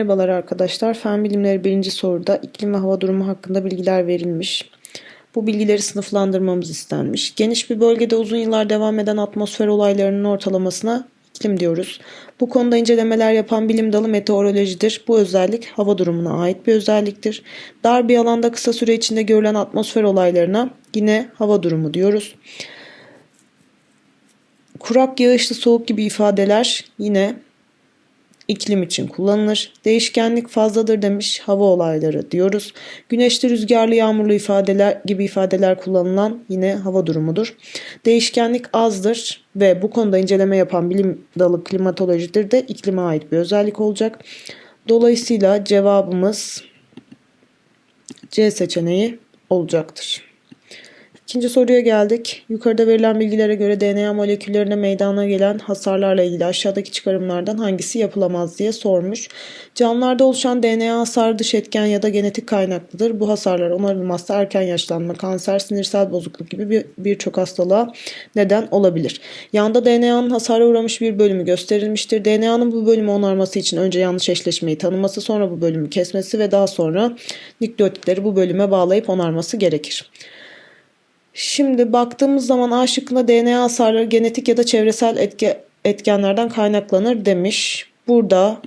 Merhabalar arkadaşlar. Fen bilimleri birinci soruda iklim ve hava durumu hakkında bilgiler verilmiş. Bu bilgileri sınıflandırmamız istenmiş. Geniş bir bölgede uzun yıllar devam eden atmosfer olaylarının ortalamasına iklim diyoruz. Bu konuda incelemeler yapan bilim dalı meteorolojidir. Bu özellik hava durumuna ait bir özelliktir. Dar bir alanda kısa süre içinde görülen atmosfer olaylarına yine hava durumu diyoruz. Kurak, yağışlı, soğuk gibi ifadeler yine iklim için kullanılır. Değişkenlik fazladır demiş hava olayları diyoruz. Güneşli, rüzgarlı, yağmurlu ifadeler gibi ifadeler kullanılan yine hava durumudur. Değişkenlik azdır ve bu konuda inceleme yapan bilim dalı klimatolojidir de iklime ait bir özellik olacak. Dolayısıyla cevabımız C seçeneği olacaktır. İkinci soruya geldik. Yukarıda verilen bilgilere göre DNA moleküllerine meydana gelen hasarlarla ilgili aşağıdaki çıkarımlardan hangisi yapılamaz diye sormuş. Canlılarda oluşan DNA hasarı dış etken ya da genetik kaynaklıdır. Bu hasarlar onarılmazsa erken yaşlanma, kanser, sinirsel bozukluk gibi birçok bir hastalığa neden olabilir. Yanda DNA'nın hasara uğramış bir bölümü gösterilmiştir. DNA'nın bu bölümü onarması için önce yanlış eşleşmeyi tanıması, sonra bu bölümü kesmesi ve daha sonra nükleotitleri bu bölüme bağlayıp onarması gerekir. Şimdi baktığımız zaman A şıkkında DNA hasarları genetik ya da çevresel etke, etkenlerden kaynaklanır demiş. Burada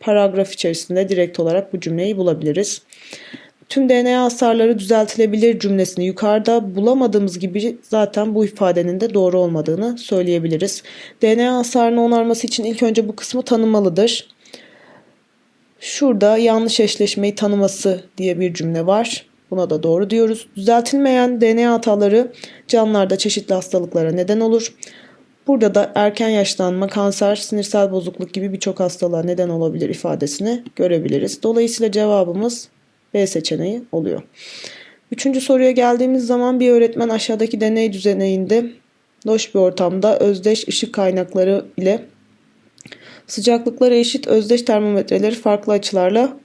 paragraf içerisinde direkt olarak bu cümleyi bulabiliriz. Tüm DNA hasarları düzeltilebilir cümlesini yukarıda bulamadığımız gibi zaten bu ifadenin de doğru olmadığını söyleyebiliriz. DNA hasarını onarması için ilk önce bu kısmı tanımalıdır. Şurada yanlış eşleşmeyi tanıması diye bir cümle var. Buna da doğru diyoruz. Düzeltilmeyen DNA hataları canlılarda çeşitli hastalıklara neden olur. Burada da erken yaşlanma, kanser, sinirsel bozukluk gibi birçok hastalığa neden olabilir ifadesini görebiliriz. Dolayısıyla cevabımız B seçeneği oluyor. Üçüncü soruya geldiğimiz zaman bir öğretmen aşağıdaki deney düzeninde loş bir ortamda özdeş ışık kaynakları ile sıcaklıkları eşit özdeş termometreleri farklı açılarla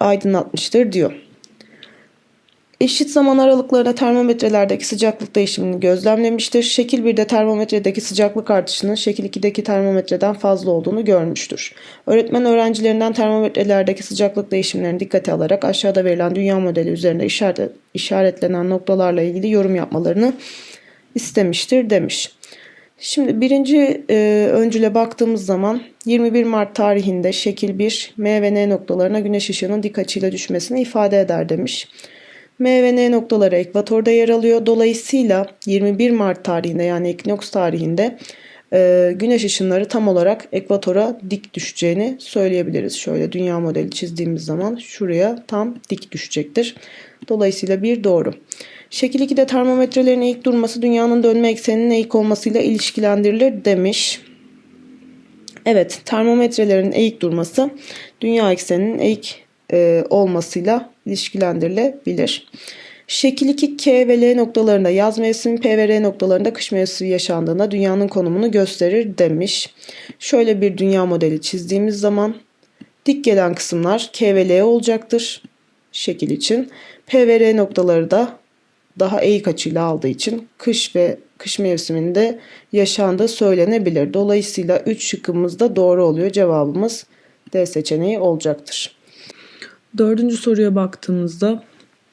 aydınlatmıştır diyor. Eşit zaman aralıklarında termometrelerdeki sıcaklık değişimini gözlemlemiştir. Şekil 1'de termometredeki sıcaklık artışının şekil 2'deki termometreden fazla olduğunu görmüştür. Öğretmen öğrencilerinden termometrelerdeki sıcaklık değişimlerini dikkate alarak aşağıda verilen dünya modeli üzerinde işaret, işaretlenen noktalarla ilgili yorum yapmalarını istemiştir demiş. Şimdi birinci e, öncüle baktığımız zaman 21 Mart tarihinde şekil 1 M ve N noktalarına güneş ışığının dik açıyla düşmesini ifade eder demiş. M ve N noktaları ekvatorda yer alıyor. Dolayısıyla 21 Mart tarihinde yani ekinoks tarihinde e, güneş ışınları tam olarak ekvatora dik düşeceğini söyleyebiliriz. Şöyle dünya modeli çizdiğimiz zaman şuraya tam dik düşecektir. Dolayısıyla bir doğru. Şekil 2'de termometrelerin eğik durması dünyanın dönme ekseninin eğik olmasıyla ilişkilendirilir demiş. Evet termometrelerin eğik durması dünya ekseninin eğik e, olmasıyla ilişkilendirilebilir. Şekil 2 K ve L noktalarında yaz mevsimi, P ve R noktalarında kış mevsimi yaşandığında dünyanın konumunu gösterir demiş. Şöyle bir dünya modeli çizdiğimiz zaman dik gelen kısımlar K ve L olacaktır şekil için. P ve R noktaları da daha eğik açıyla aldığı için kış ve kış mevsiminde yaşandığı söylenebilir. Dolayısıyla 3 şıkkımız da doğru oluyor. Cevabımız D seçeneği olacaktır. Dördüncü soruya baktığımızda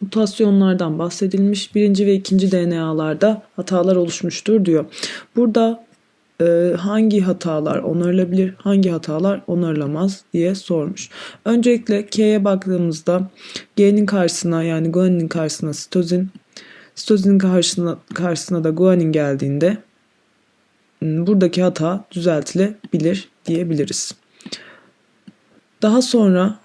mutasyonlardan bahsedilmiş. Birinci ve ikinci DNA'larda hatalar oluşmuştur diyor. Burada e, hangi hatalar onarılabilir, hangi hatalar onarılamaz diye sormuş. Öncelikle K'ye baktığımızda G'nin karşısına yani guaninin karşısına sitozin, sitozinin karşısına, karşısına da guanin geldiğinde buradaki hata düzeltilebilir diyebiliriz. Daha sonra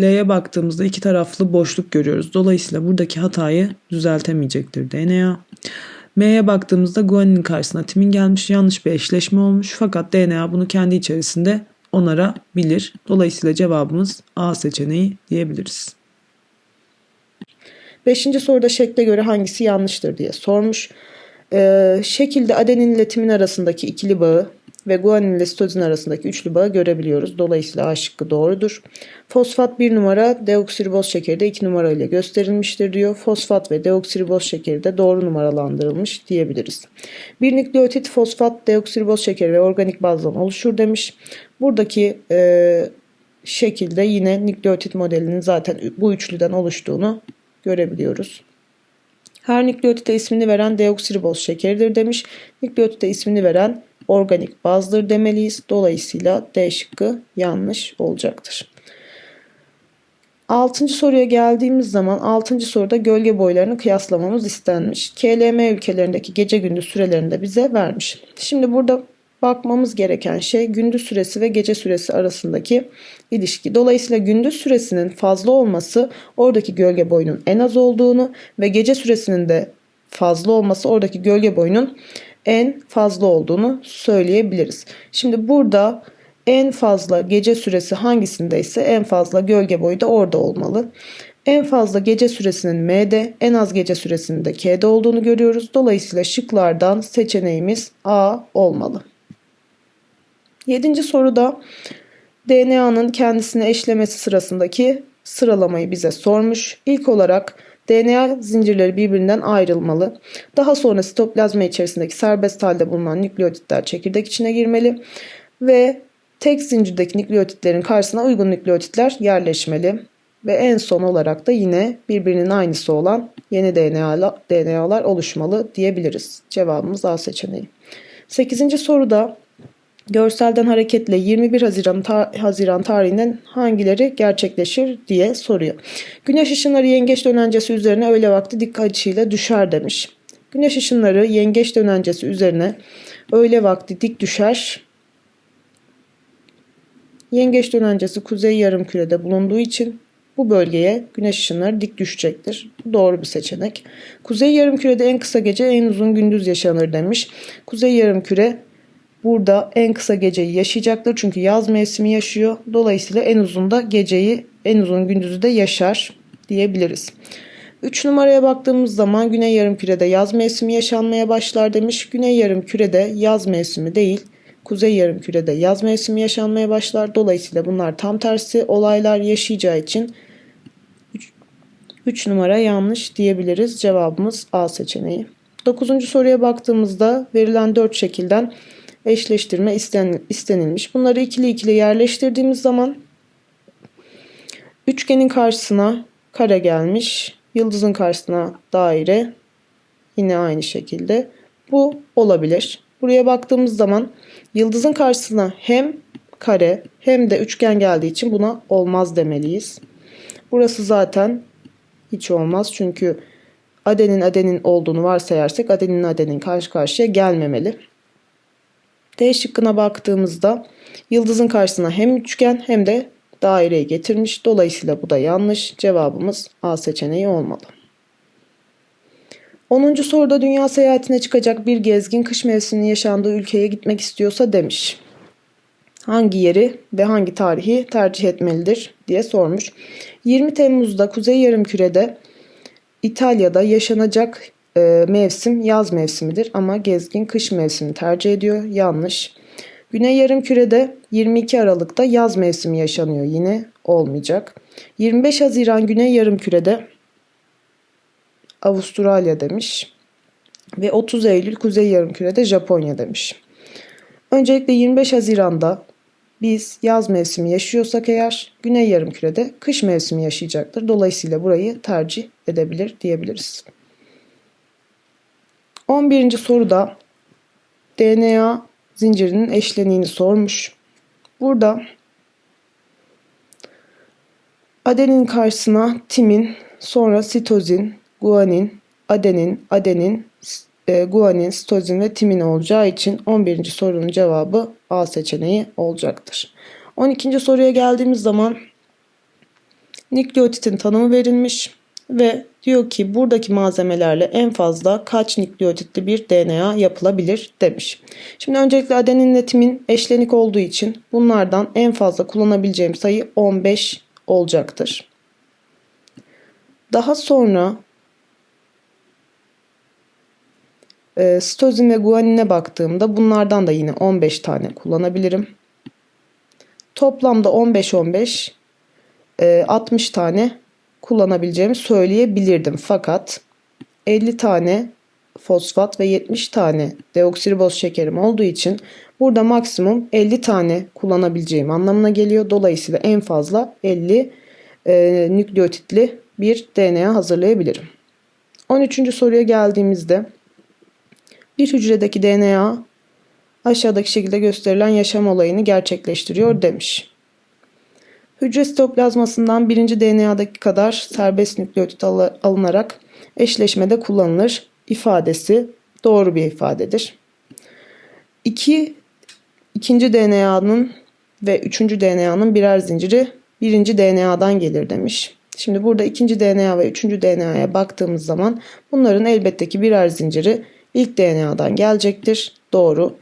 L'ye baktığımızda iki taraflı boşluk görüyoruz. Dolayısıyla buradaki hatayı düzeltemeyecektir DNA. M'ye baktığımızda guaninin karşısına timin gelmiş yanlış bir eşleşme olmuş fakat DNA bunu kendi içerisinde onarabilir. Dolayısıyla cevabımız A seçeneği diyebiliriz. Beşinci soruda şekle göre hangisi yanlıştır diye sormuş. Ee, şekilde adenin ile timin arasındaki ikili bağı ve guanin ile sitozin arasındaki üçlü bağı görebiliyoruz. Dolayısıyla A şıkkı doğrudur. Fosfat 1 numara, deoksiriboz şekeri de 2 numara ile gösterilmiştir diyor. Fosfat ve deoksiriboz şekeri de doğru numaralandırılmış diyebiliriz. Bir nükleotit fosfat, deoksiriboz şekeri ve organik bazdan oluşur demiş. Buradaki e, şekilde yine nükleotit modelinin zaten bu üçlüden oluştuğunu görebiliyoruz. Her nükleotite ismini veren deoksiriboz şekeridir demiş. Nükleotite ismini veren organik bazdır demeliyiz. Dolayısıyla D şıkkı yanlış olacaktır. Altıncı soruya geldiğimiz zaman altıncı soruda gölge boylarını kıyaslamamız istenmiş. KLM ülkelerindeki gece gündüz sürelerini de bize vermiş. Şimdi burada bakmamız gereken şey gündüz süresi ve gece süresi arasındaki ilişki. Dolayısıyla gündüz süresinin fazla olması oradaki gölge boyunun en az olduğunu ve gece süresinin de fazla olması oradaki gölge boyunun en fazla olduğunu söyleyebiliriz. Şimdi burada en fazla gece süresi hangisindeyse en fazla gölge boyu da orada olmalı. En fazla gece süresinin M'de, en az gece süresinin de K'de olduğunu görüyoruz. Dolayısıyla şıklardan seçeneğimiz A olmalı. Yedinci soruda DNA'nın kendisine eşlemesi sırasındaki sıralamayı bize sormuş. İlk olarak DNA zincirleri birbirinden ayrılmalı. Daha sonra sitoplazma içerisindeki serbest halde bulunan nükleotitler çekirdek içine girmeli ve tek zincirdeki nükleotitlerin karşısına uygun nükleotitler yerleşmeli. Ve en son olarak da yine birbirinin aynısı olan yeni DNA'lar oluşmalı diyebiliriz. Cevabımız A seçeneği. 8. soruda görselden hareketle 21 Haziran, tar Haziran tarihinden hangileri gerçekleşir diye soruyor. Güneş ışınları yengeç dönencesi üzerine öğle vakti dik açıyla düşer demiş. Güneş ışınları yengeç dönencesi üzerine öğle vakti dik düşer. Yengeç dönencesi kuzey yarımkürede bulunduğu için bu bölgeye güneş ışınları dik düşecektir. Doğru bir seçenek. Kuzey yarımkürede en kısa gece en uzun gündüz yaşanır demiş. Kuzey yarımküre burada en kısa geceyi yaşayacaktır. Çünkü yaz mevsimi yaşıyor. Dolayısıyla en uzun da geceyi, en uzun gündüzü de yaşar diyebiliriz. 3 numaraya baktığımız zaman Güney Yarımküre'de yaz mevsimi yaşanmaya başlar demiş. Güney Yarımküre'de yaz mevsimi değil, Kuzey Yarımküre'de yaz mevsimi yaşanmaya başlar. Dolayısıyla bunlar tam tersi olaylar yaşayacağı için 3 numara yanlış diyebiliriz. Cevabımız A seçeneği. 9. soruya baktığımızda verilen 4 şekilden eşleştirme istenilmiş. Bunları ikili ikili yerleştirdiğimiz zaman üçgenin karşısına kare gelmiş. Yıldızın karşısına daire. Yine aynı şekilde. Bu olabilir. Buraya baktığımız zaman yıldızın karşısına hem kare hem de üçgen geldiği için buna olmaz demeliyiz. Burası zaten hiç olmaz çünkü adenin adenin olduğunu varsayarsak adenin adenin karşı karşıya gelmemeli. D şıkkına baktığımızda yıldızın karşısına hem üçgen hem de daireyi getirmiş. Dolayısıyla bu da yanlış. Cevabımız A seçeneği olmalı. 10. soruda dünya seyahatine çıkacak bir gezgin kış mevsiminin yaşandığı ülkeye gitmek istiyorsa demiş. Hangi yeri ve hangi tarihi tercih etmelidir diye sormuş. 20 Temmuz'da Kuzey Yarımküre'de İtalya'da yaşanacak e, mevsim yaz mevsimidir ama gezgin kış mevsimi tercih ediyor. Yanlış. Güney Yarımküre'de 22 Aralık'ta yaz mevsimi yaşanıyor. Yine olmayacak. 25 Haziran Güney Yarımküre'de Avustralya demiş. Ve 30 Eylül Kuzey Yarımküre'de Japonya demiş. Öncelikle 25 Haziran'da biz yaz mevsimi yaşıyorsak eğer Güney Yarımküre'de kış mevsimi yaşayacaktır. Dolayısıyla burayı tercih edebilir diyebiliriz. 11. soruda DNA zincirinin eşleniğini sormuş. Burada adenin karşısına timin, sonra sitozin, guanin, adenin, adenin, e, guanin, sitozin ve timin olacağı için 11. sorunun cevabı A seçeneği olacaktır. 12. soruya geldiğimiz zaman nükleotitin tanımı verilmiş ve diyor ki buradaki malzemelerle en fazla kaç nükleotitli bir DNA yapılabilir demiş. Şimdi öncelikle adeninle timin eşlenik olduğu için bunlardan en fazla kullanabileceğim sayı 15 olacaktır. Daha sonra e, ve guanine baktığımda bunlardan da yine 15 tane kullanabilirim. Toplamda 15-15 e, 60 tane kullanabileceğimi söyleyebilirdim. Fakat 50 tane fosfat ve 70 tane deoksiriboz şekerim olduğu için burada maksimum 50 tane kullanabileceğim anlamına geliyor. Dolayısıyla en fazla 50 e, nükleotitli bir DNA hazırlayabilirim. 13. soruya geldiğimizde bir hücredeki DNA aşağıdaki şekilde gösterilen yaşam olayını gerçekleştiriyor demiş. Hücre sitoplazmasından birinci DNA'daki kadar serbest nükleotit alınarak eşleşmede kullanılır ifadesi doğru bir ifadedir. İki, ikinci DNA'nın ve üçüncü DNA'nın birer zinciri birinci DNA'dan gelir demiş. Şimdi burada ikinci DNA ve üçüncü DNA'ya baktığımız zaman bunların elbette ki birer zinciri ilk DNA'dan gelecektir. Doğru.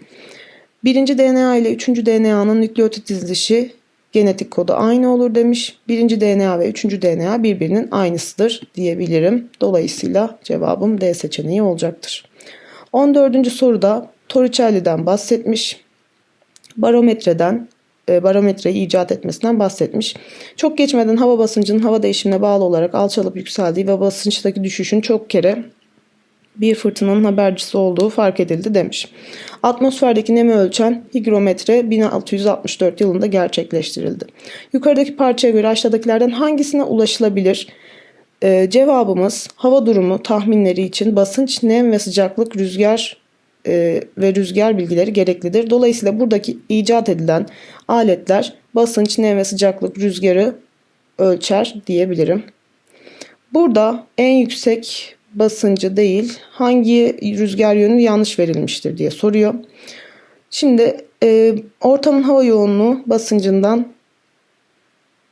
Birinci DNA ile üçüncü DNA'nın nükleotit dizilişi genetik kodu aynı olur demiş. Birinci DNA ve üçüncü DNA birbirinin aynısıdır diyebilirim. Dolayısıyla cevabım D seçeneği olacaktır. 14. soruda Torricelli'den bahsetmiş. Barometreden e, barometreyi icat etmesinden bahsetmiş. Çok geçmeden hava basıncının hava değişimine bağlı olarak alçalıp yükseldiği ve basınçtaki düşüşün çok kere bir fırtınanın habercisi olduğu fark edildi demiş. Atmosferdeki nemi ölçen higrometre 1664 yılında gerçekleştirildi. Yukarıdaki parçaya göre aşağıdakilerden hangisine ulaşılabilir? Ee, cevabımız hava durumu tahminleri için basınç, nem ve sıcaklık, rüzgar e, ve rüzgar bilgileri gereklidir. Dolayısıyla buradaki icat edilen aletler basınç, nem ve sıcaklık, rüzgarı ölçer diyebilirim. Burada en yüksek basıncı değil hangi rüzgar yönü yanlış verilmiştir diye soruyor. Şimdi e, ortamın hava yoğunluğu basıncından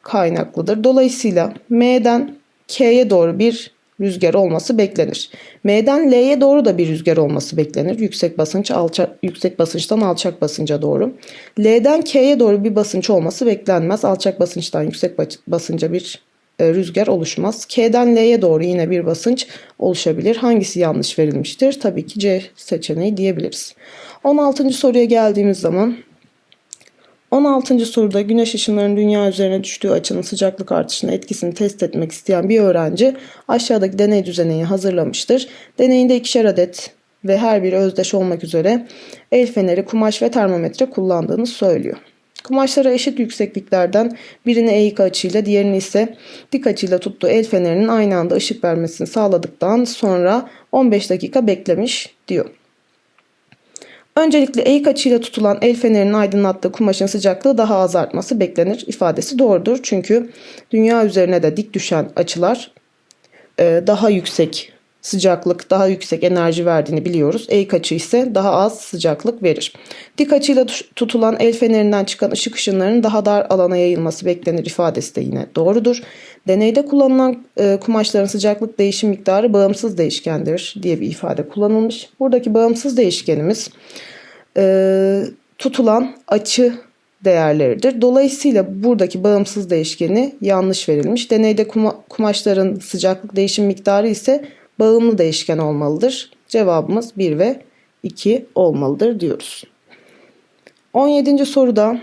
kaynaklıdır. Dolayısıyla M'den K'ye doğru bir rüzgar olması beklenir. M'den L'ye doğru da bir rüzgar olması beklenir. Yüksek basınç alçak yüksek basınçtan alçak basınca doğru. L'den K'ye doğru bir basınç olması beklenmez. Alçak basınçtan yüksek basınca bir rüzgar oluşmaz. K'den L'ye doğru yine bir basınç oluşabilir. Hangisi yanlış verilmiştir? Tabii ki C seçeneği diyebiliriz. 16. soruya geldiğimiz zaman 16. soruda güneş ışınlarının dünya üzerine düştüğü açının sıcaklık artışına etkisini test etmek isteyen bir öğrenci aşağıdaki deney düzeneği hazırlamıştır. Deneyinde ikişer adet ve her biri özdeş olmak üzere el feneri, kumaş ve termometre kullandığını söylüyor. Kumaşlara eşit yüksekliklerden birini eğik açıyla diğerini ise dik açıyla tuttuğu el fenerinin aynı anda ışık vermesini sağladıktan sonra 15 dakika beklemiş diyor. Öncelikle eğik açıyla tutulan el fenerinin aydınlattığı kumaşın sıcaklığı daha az artması beklenir ifadesi doğrudur. Çünkü dünya üzerine de dik düşen açılar daha yüksek sıcaklık daha yüksek enerji verdiğini biliyoruz. Eğik açı ise daha az sıcaklık verir. Dik açıyla tutulan el fenerinden çıkan ışık ışınlarının daha dar alana yayılması beklenir ifadesi de yine doğrudur. Deneyde kullanılan e, kumaşların sıcaklık değişim miktarı bağımsız değişkendir diye bir ifade kullanılmış. Buradaki bağımsız değişkenimiz e, tutulan açı değerleridir. Dolayısıyla buradaki bağımsız değişkeni yanlış verilmiş. Deneyde kuma, kumaşların sıcaklık değişim miktarı ise bağımlı değişken olmalıdır. Cevabımız 1 ve 2 olmalıdır diyoruz. 17. soruda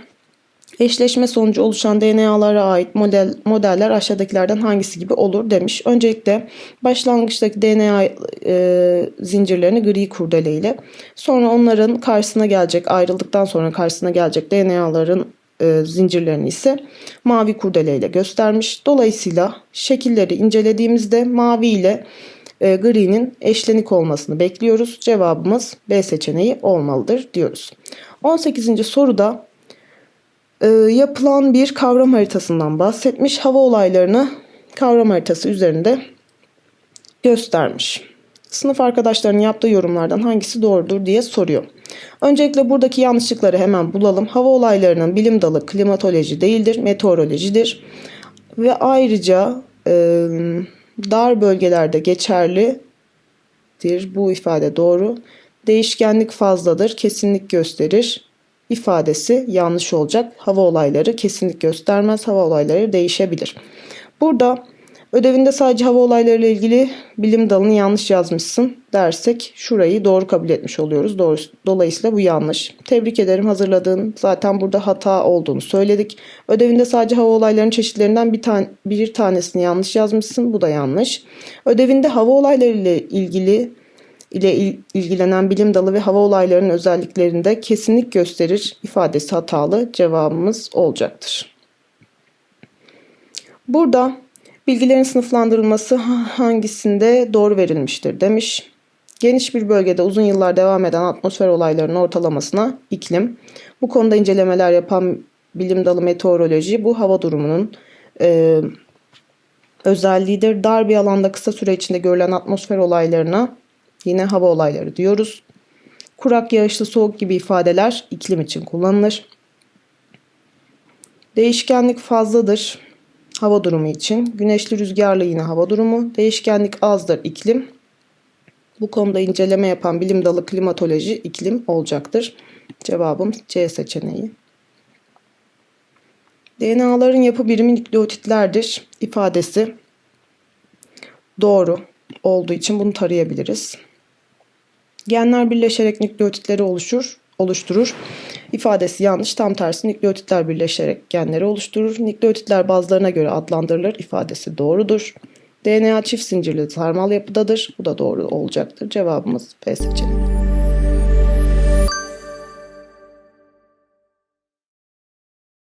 eşleşme sonucu oluşan DNA'lara ait model, modeller aşağıdakilerden hangisi gibi olur demiş. Öncelikle başlangıçtaki DNA e, zincirlerini gri kurdele ile sonra onların karşısına gelecek ayrıldıktan sonra karşısına gelecek DNA'ların e, zincirlerini ise mavi kurdele ile göstermiş. Dolayısıyla şekilleri incelediğimizde mavi ile e, gri'nin eşlenik olmasını bekliyoruz. Cevabımız B seçeneği olmalıdır diyoruz. 18. soruda e, yapılan bir kavram haritasından bahsetmiş. Hava olaylarını kavram haritası üzerinde göstermiş. Sınıf arkadaşlarının yaptığı yorumlardan hangisi doğrudur diye soruyor. Öncelikle buradaki yanlışlıkları hemen bulalım. Hava olaylarının bilim dalı klimatoloji değildir, meteorolojidir. Ve ayrıca e, dar bölgelerde geçerlidir. Bu ifade doğru. Değişkenlik fazladır, kesinlik gösterir ifadesi yanlış olacak. Hava olayları kesinlik göstermez, hava olayları değişebilir. Burada Ödevinde sadece hava olayları ile ilgili bilim dalını yanlış yazmışsın dersek şurayı doğru kabul etmiş oluyoruz. Doğru, dolayısıyla bu yanlış. Tebrik ederim hazırladığın zaten burada hata olduğunu söyledik. Ödevinde sadece hava olaylarının çeşitlerinden bir, tane, bir tanesini yanlış yazmışsın. Bu da yanlış. Ödevinde hava olayları ile ilgili ile il- ilgilenen bilim dalı ve hava olaylarının özelliklerinde kesinlik gösterir ifadesi hatalı cevabımız olacaktır. Burada bilgilerin sınıflandırılması ha- hangisinde doğru verilmiştir demiş. Geniş bir bölgede uzun yıllar devam eden atmosfer olaylarının ortalamasına iklim. Bu konuda incelemeler yapan bilim dalı meteoroloji bu hava durumunun e, özelliğidir. Dar bir alanda kısa süre içinde görülen atmosfer olaylarına yine hava olayları diyoruz. Kurak, yağışlı, soğuk gibi ifadeler iklim için kullanılır. Değişkenlik fazladır hava durumu için. Güneşli rüzgarlı yine hava durumu. Değişkenlik azdır iklim. Bu konuda inceleme yapan bilim dalı klimatoloji iklim olacaktır. Cevabım C seçeneği. DNA'ların yapı birimi nükleotitlerdir ifadesi doğru olduğu için bunu tarayabiliriz. Genler birleşerek nükleotitleri oluşur, oluşturur. İfadesi yanlış. Tam tersi nükleotitler birleşerek genleri oluşturur. Nükleotitler bazılarına göre adlandırılır. İfadesi doğrudur. DNA çift zincirli sarmal yapıdadır. Bu da doğru olacaktır. Cevabımız B seçeneği.